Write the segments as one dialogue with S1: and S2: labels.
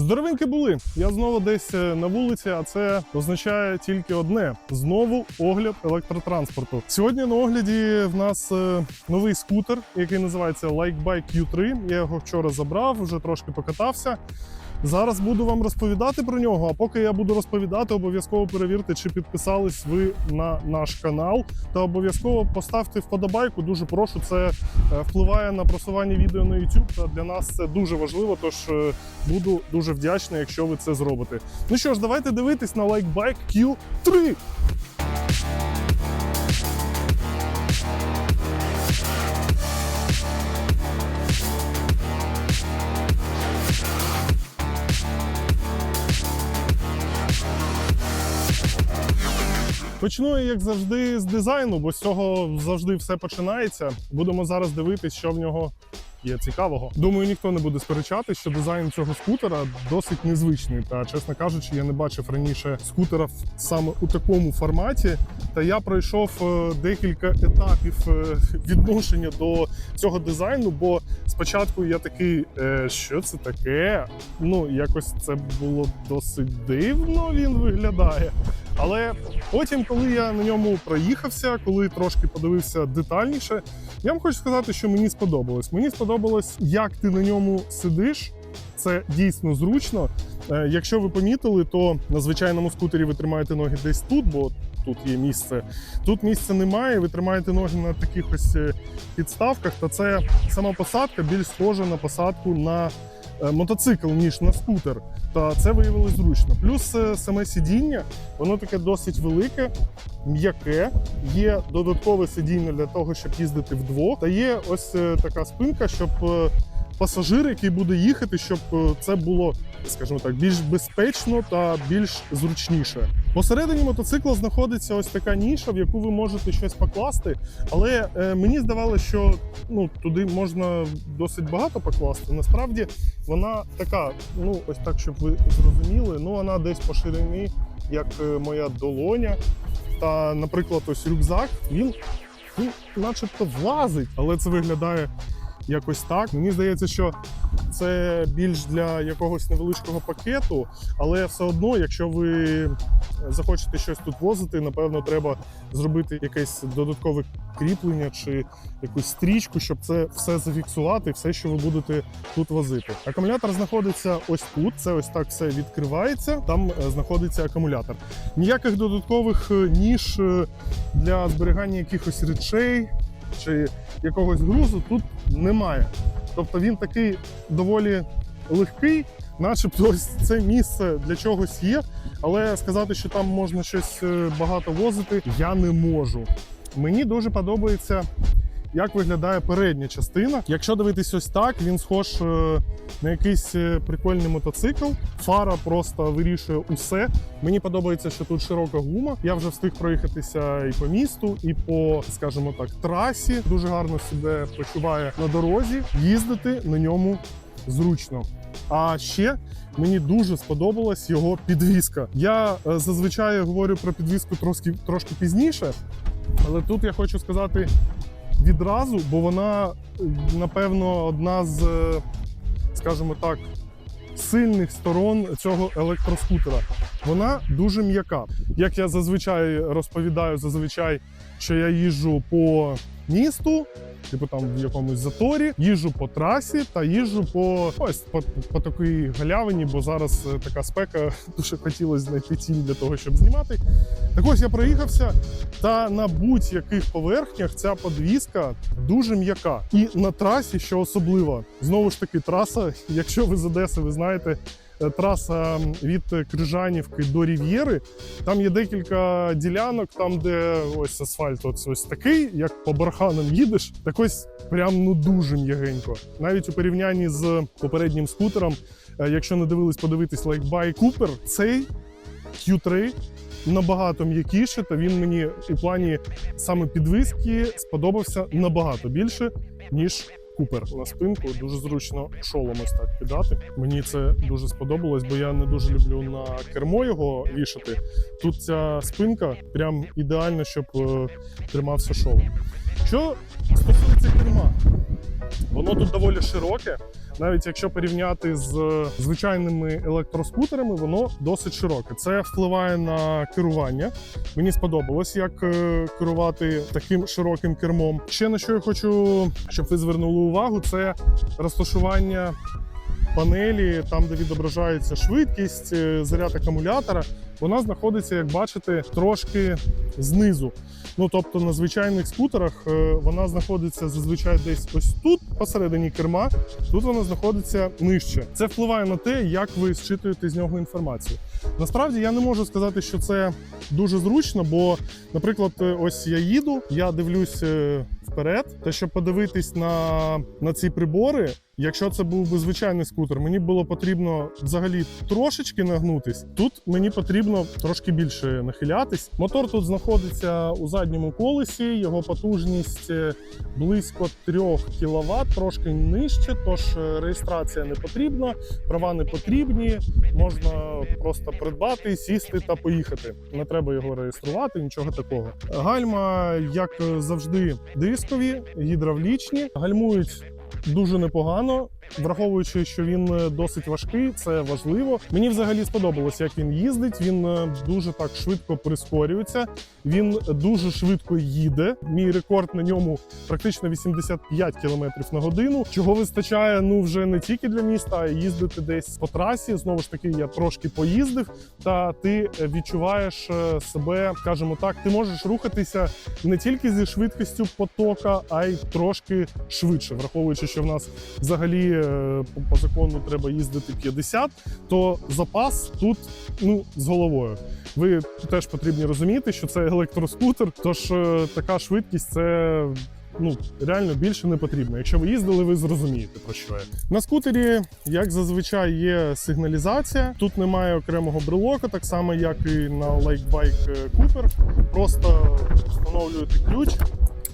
S1: Здоровенькі були. Я знову десь е, на вулиці, а це означає тільки одне: знову огляд електротранспорту. Сьогодні на огляді в нас е, новий скутер, який називається Likebike Q3. Я його вчора забрав, вже трошки покатався. Зараз буду вам розповідати про нього. А поки я буду розповідати, обов'язково перевірте, чи підписались ви на наш канал. Та обов'язково поставте вподобайку. Дуже прошу. Це е, впливає на просування відео на YouTube. Та для нас це дуже важливо. Тож е, буду дуже вдячний, якщо ви це зробите. Ну що ж, давайте дивитись на Likebike Q3. Почну я, як завжди, з дизайну, бо з цього завжди все починається. Будемо зараз дивитись, що в нього є цікавого. Думаю, ніхто не буде сперечати, що дизайн цього скутера досить незвичний. Та, чесно кажучи, я не бачив раніше скутера саме у такому форматі. Та я пройшов е, декілька етапів е, відношення до цього дизайну, бо спочатку я такий, е, що це таке? Ну, якось це було досить дивно. Він виглядає. Але потім, коли я на ньому проїхався, коли трошки подивився детальніше, я вам хочу сказати, що мені сподобалось. Мені сподобалось, як ти на ньому сидиш. Це дійсно зручно. Е, Якщо ви помітили, то на звичайному скутері ви тримаєте ноги десь тут, бо тут є місце. Тут місця немає. Ви тримаєте ноги на таких ось е, підставках. Та це сама посадка більш схожа на посадку на мотоцикл, ніж на скутер. Та це виявилось зручно. Плюс е, саме сидіння, воно таке досить велике, м'яке. Є додаткове сидіння для того, щоб їздити вдвох. Та є ось е, така спинка, щоб е, пасажир, який буде їхати, щоб е, це було, скажімо так, більш безпечно та більш зручніше. Посередині мотоцикла знаходиться ось така ніша, в яку ви можете щось покласти. Але е, мені здавалося, що ну туди можна досить багато покласти. Насправді вона така, ну ось так, щоб ви зрозуміли. Ну вона десь по ширині, як е, моя долоня. Та, наприклад, ось рюкзак, він, він начебто влазить, але це виглядає якось так. Мені здається, що це більш для якогось невеличкого пакету, але все одно, якщо ви захочете щось тут возити, напевно, треба зробити якесь додаткове кріплення чи якусь стрічку, щоб це все зафіксувати, все, що ви будете тут возити. Акумулятор знаходиться ось тут. Це ось так все відкривається. Там е, знаходиться акумулятор. Ніяких додаткових е, ніж е, для зберігання якихось речей чи якогось грузу тут немає. Тобто він такий доволі легкий, начебто ось це місце для чогось є, але сказати, що там можна щось е, багато возити, я не можу. Мені дуже подобається, як виглядає передня частина. Якщо дивитись ось так, він схож е, на якийсь е, прикольний мотоцикл. Фара просто вирішує усе. Мені подобається, що тут широка гума. Я вже встиг проїхатися і по місту, і по, скажімо так, трасі. Дуже гарно себе почуває на дорозі. Їздити на ньому зручно. А ще мені дуже сподобалась його підвіска. Я е, зазвичай говорю про підвіску трошки, трошки пізніше, але тут я хочу сказати відразу, бо вона, напевно, одна з, е, скажімо так, сильних сторон цього електроскутера. Вона дуже м'яка. Як я зазвичай розповідаю, зазвичай, що я їжджу по місту, типу там в якомусь заторі, їжджу по трасі та їжджу по ось по, по такій галявині, бо зараз е, така спека, дуже хотілося знайти тінь для того, щоб знімати. Так ось я проїхався, та на будь-яких поверхнях ця подвіска дуже м'яка. І на трасі, що особливо, знову ж таки, траса, якщо ви з Одеси, ви знаєте. Е, Траса від Крижанівки до Рів'єри. Там є декілька ділянок, там, де ось асфальт ось, ось такий, як по барханам їдеш, так ось прям ну дуже м'ягенько. Навіть у порівнянні з попереднім скутером, е, якщо не дивились, подивитись Like Cooper, цей Q3 набагато м'якіше, та він мені у плані саме підвиски сподобався набагато більше, ніж Купер на спинку. Дуже зручно шолом ось так кидати. Мені це дуже сподобалось, бо я не дуже люблю на кермо його вішати. Тут ця спинка прям ідеально, щоб е, тримався шолом. Що стосується керма, воно тут доволі широке, навіть якщо порівняти з звичайними електроскутерами, воно досить широке. Це впливає на керування. Мені сподобалось, як е, керувати таким широким кермом. Ще на що я хочу, щоб ви звернули увагу, це розташування панелі, там, де відображається швидкість, е, заряд акумулятора. Вона знаходиться, як бачите, трошки знизу. Ну тобто на звичайних скутерах е, вона знаходиться зазвичай десь ось тут, посередині керма. Тут вона знаходиться нижче. Це впливає на те, як ви зчитуєте з нього інформацію. Насправді я не можу сказати, що це дуже зручно, бо, наприклад, е, ось я їду, я дивлюсь вперед, та щоб подивитись на, на ці прибори. Якщо це був би звичайний скутер, мені було потрібно взагалі трошечки нагнутись. Тут мені потрібно трошки більше нахилятись. Мотор тут знаходиться у задньому колесі. Його потужність е, близько 3 кВт, трошки нижче. Тож е, реєстрація не потрібна, права не потрібні. Можна просто придбати, сісти та поїхати. Не треба його реєструвати, нічого такого. Гальма, як завжди, дискові, гідравлічні, гальмують дуже непогано. Враховуючи, що він е, досить важкий, це важливо. Мені взагалі сподобалось, як він їздить. Він е, дуже так швидко прискорюється. Він дуже швидко їде. Мій рекорд на ньому практично 85 км на годину. Чого вистачає ну вже не тільки для міста, а їздити десь по трасі. Знову ж таки, я трошки поїздив, та ти відчуваєш е, себе, скажімо так, ти можеш рухатися не тільки зі швидкістю потока, а й трошки швидше, враховуючи, що в нас взагалі по, по закону треба їздити 50, то запас тут ну з головою. Ви теж потрібні розуміти, що це електроскутер, тож е, така швидкість це. Ну, реально більше не потрібно. Якщо ви їздили, ви зрозумієте про що я. На скутері, як зазвичай, є сигналізація. Тут немає окремого брелока, так само як і на Lakebike Cooper. Просто встановлюєте ключ,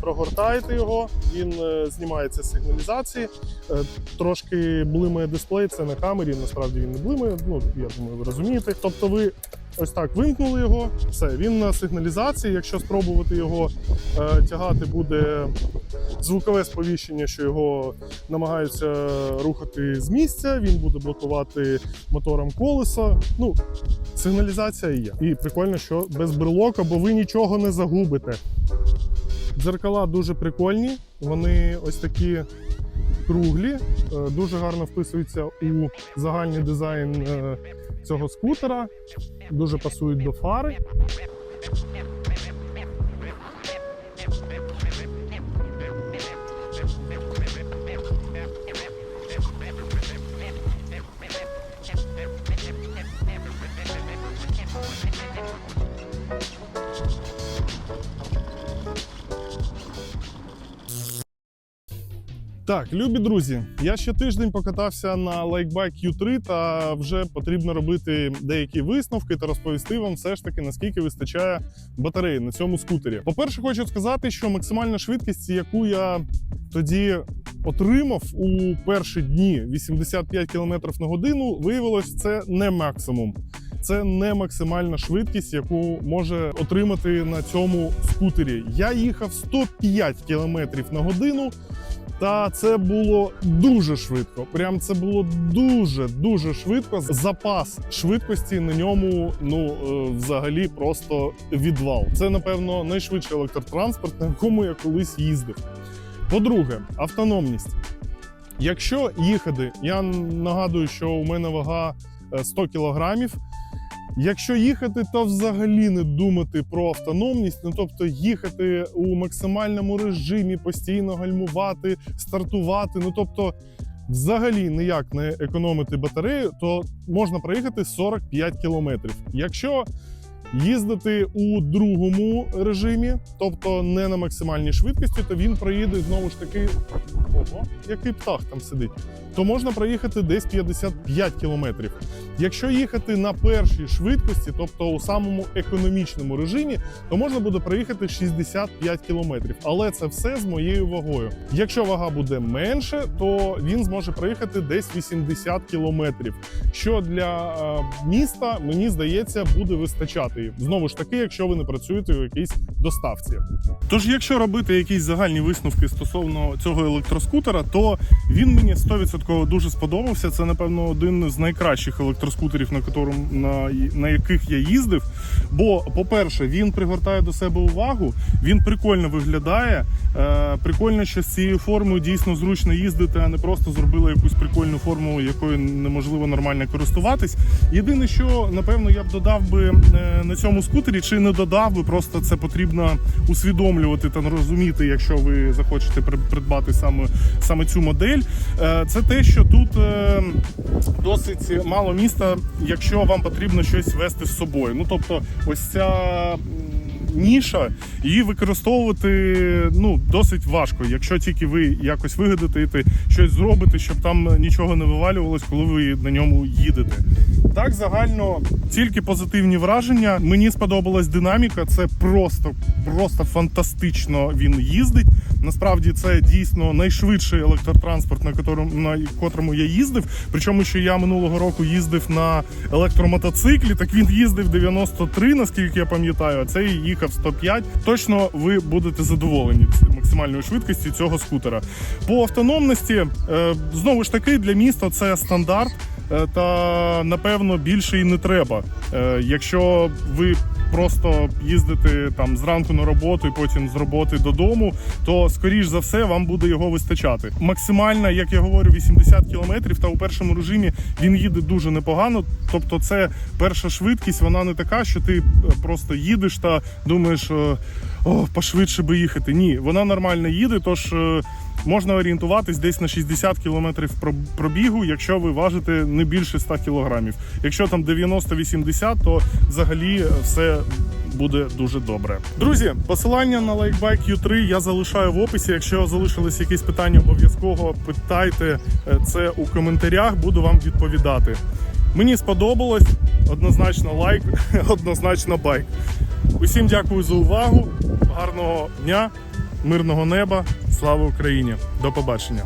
S1: прогортаєте його, він е, знімається з сигналізації. Е, Трошки блимає дисплей, це на камері. Насправді він не блимає. Ну я думаю, ви розумієте. Тобто, ви ось так вимкнули його. Все, він на сигналізації. Якщо спробувати його е, тягати, буде звукове сповіщення, що його намагаються рухати з місця. Він буде блокувати мотором колеса. Ну, сигналізація є. І прикольно, що без брелока, бо ви нічого не загубите. Дзеркала дуже прикольні. Вони ось такі круглі, е, дуже гарно вписуються у загальний дизайн е, цього скутера, дуже пасують до фари. Так, любі друзі, я ще тиждень покатався на Lakebike U3 та вже потрібно робити деякі висновки та розповісти вам все ж таки наскільки вистачає батареї на цьому скутері. По-перше, хочу сказати, що максимальна швидкість, яку я тоді отримав у перші дні 85 км на годину, виявилось це не максимум. Це не максимальна швидкість, яку може отримати на цьому скутері. Я їхав 105 км на годину. Та це було дуже швидко. Прям це було дуже дуже швидко. Запас швидкості на ньому ну е, взагалі просто відвал. Це напевно найшвидший електротранспорт, на якому я колись їздив. По-друге, автономність. Якщо їхати, я нагадую, що у мене вага е, 100 кілограмів. Якщо їхати, то взагалі не думати про автономність, ну тобто їхати у максимальному режимі, постійно гальмувати, стартувати. Ну тобто, взагалі ніяк не економити батарею, то можна проїхати 45 кілометрів. Якщо їздити у другому режимі, тобто не на максимальній швидкості, то він проїде знову ж таки. Ого, який птах там сидить, то можна проїхати десь 55 кілометрів. Якщо їхати на першій швидкості, тобто у самому економічному режимі, то можна буде проїхати 65 кілометрів. Але це все з моєю вагою. Якщо вага буде менше, то він зможе проїхати десь 80 кілометрів. Що для е, міста мені здається буде вистачати. Знову ж таки, якщо ви не працюєте у якійсь доставці. Тож, якщо робити якісь загальні висновки стосовно цього електроскутера, то він мені 100% дуже сподобався. Це, напевно, один з найкращих електроскутерів, на котрому на, на яких я їздив. Бо, по-перше, він пригортає до себе увагу, він прикольно виглядає. Е, прикольно, що з цією формою дійсно зручно їздити, а не просто зробили якусь прикольну форму, якою неможливо нормально користуватись. Єдине, що напевно я б додав би е, на цьому скутері, чи не додав би, просто це потрібно усвідомлювати та розуміти, якщо ви захочете при- придбати саме, саме цю модель. Е, Це те, що тут е, досить мало міста, якщо вам потрібно щось вести з собою. Ну тобто, ось ця. Ніша її використовувати ну досить важко, якщо тільки ви якось вигадаєте щось зробите, щоб там нічого не вивалювалось, коли ви на ньому їдете. Так, загально тільки позитивні враження. Мені сподобалась динаміка. Це просто, просто фантастично він їздить. Насправді це дійсно найшвидший електротранспорт, на котрому на котрому я їздив. Причому, що я минулого року їздив на електромотоциклі, так він їздив 93, наскільки я пам'ятаю, а цей їхав 105. Точно ви будете задоволені максимальною швидкістю цього скутера. По автономності, е, знову ж таки, для міста це стандарт. Е, Та напевно більше і не треба. Е, Якщо ви просто їздите там зранку на роботу і потім з роботи додому, то скоріш за все вам буде його вистачати. Максимальна, як я говорю, 80 кілометрів. Та у першому режимі він їде дуже непогано. Тобто, це перша швидкість, вона не така, що ти е, просто їдеш та думаєш, о, пошвидше би їхати. Ні, вона нормально їде, тож. Е, Можна орієнтуватись десь на 60 кілометрів пробігу, якщо ви важите не більше 100 кілограмів. Якщо там 90-80, то взагалі все буде дуже добре. Друзі, посилання на Lakebike U3 я залишаю в описі. Якщо залишились якісь питання, обов'язково питайте е, це у коментарях, буду вам відповідати. Мені сподобалось, однозначно лайк, однозначно байк. Усім дякую за увагу. Гарного дня, мирного неба. Слава Україні! До побачення!